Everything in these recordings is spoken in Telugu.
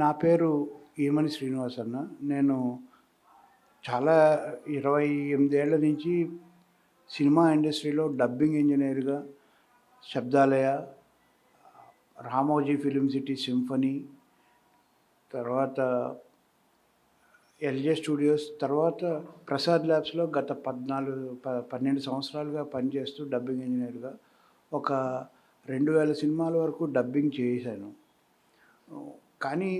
నా పేరు ఈమని శ్రీనివాస్ అన్న నేను చాలా ఇరవై ఎనిమిదేళ్ళ నుంచి సినిమా ఇండస్ట్రీలో డబ్బింగ్ ఇంజనీర్గా Shabdalaya Ramoji film city symphony తర్వాత ఎల్జే స్టూడియోస్ తర్వాత ప్రసాద్ ల్యాబ్స్లో గత పద్నాలుగు ప పన్నెండు సంవత్సరాలుగా పనిచేస్తూ డబ్బింగ్ ఇంజనీర్గా ఒక రెండు వేల సినిమాల వరకు డబ్బింగ్ చేశాను. కానీ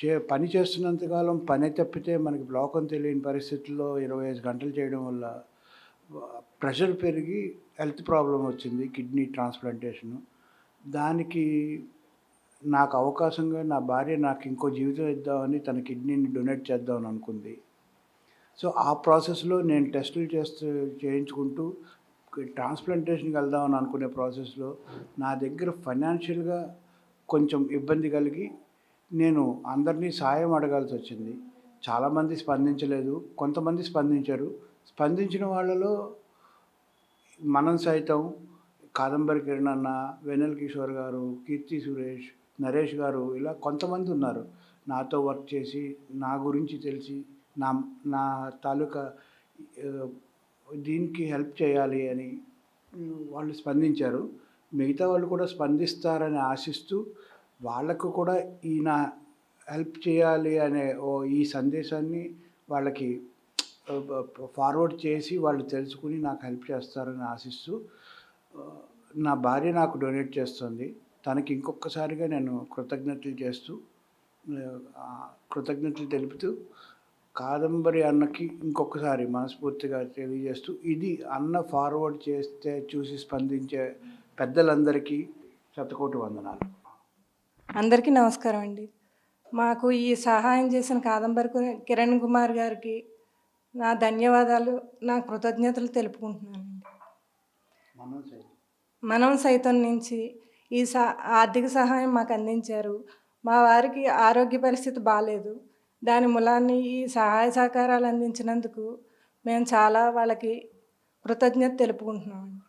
చే పని చేస్తున్నంతకాలం పని తప్పితే మనకి లోకం తెలియని పరిస్థితుల్లో ఇరవై ఐదు గంటలు చేయడం వల్ల ప్రెషర్ పెరిగి హెల్త్ ప్రాబ్లం వచ్చింది కిడ్నీ ట్రాన్స్ప్లాంటేషను. దానికి నాకు అవకాశంగా నా భార్య నాకు ఇంకో జీవితం ఇద్దామని తన కిడ్నీని డొనేట్ చేద్దామని అనుకుంది. సో ఆ ప్రాసెస్లో నేను టెస్టులు చేస్తూ చేయించుకుంటూ ట్రాన్స్ప్లాంటేషన్కి వెళ్దామని అనుకునే ప్రాసెస్లో నా దగ్గర ఫైనాన్షియల్గా కొంచెం ఇబ్బంది కలిగి నేను అందరినీ సాయం అడగాల్సి వచ్చింది. చాలామంది స్పందించలేదు. కొంతమంది స్పందించారు. స్పందించిన వాళ్ళలో మనం సైతం కాదంబరి కిరణ్ అన్న వెనల్ కిషోర్ గారు కీర్తి సురేష్ నరేష్ గారు ఇలా కొంతమంది ఉన్నారు. నాతో వర్క్ చేసి నా గురించి తెలిసి నా నా తాలూకా దీనికి హెల్ప్ చేయాలి అని వాళ్ళు స్పందించారు. మిగతా వాళ్ళు కూడా స్పందిస్తారని ఆశిస్తూ వాళ్ళకు కూడా ఈయన హెల్ప్ చేయాలి అనే ఓ ఈ సందేశాన్ని వాళ్ళకి ఫార్వర్డ్ చేసి వాళ్ళు తెలుసుకుని నాకు హెల్ప్ చేస్తారని ఆశిస్తూ నా భార్య నాకు డొనేట్ చేస్తుంది. తనకి ఇంకొకసారిగా నేను కృతజ్ఞతలు చేస్తూ కృతజ్ఞతలు తెలుపుతూ కాదంబరి అన్నకి ఇంకొకసారి మనస్ఫూర్తిగా తెలియజేస్తూ ఇది అన్న ఫార్వర్డ్ చేస్తే చూసి స్పందించే పెద్దలందరికీ శతకోటి వందనాలు. అందరికీ నమస్కారం అండి. మాకు ఈ సహాయం చేసిన కాదంబరి కిరణ్ కుమార్ గారికి నా ధన్యవాదాలు నా కృతజ్ఞతలు తెలుపుకుంటున్నానండి మనం సైతం మనం సైతం నుంచి ఈ సా ఆర్థిక సహాయం మాకు అందించారు. మా వారికి ఆరోగ్య పరిస్థితి బాగాలేదు దాని మూలాన్ని ఈ సహాయ సహకారాలు అందించినందుకు మేము చాలా వాళ్ళకి కృతజ్ఞత తెలుపుకుంటున్నామండి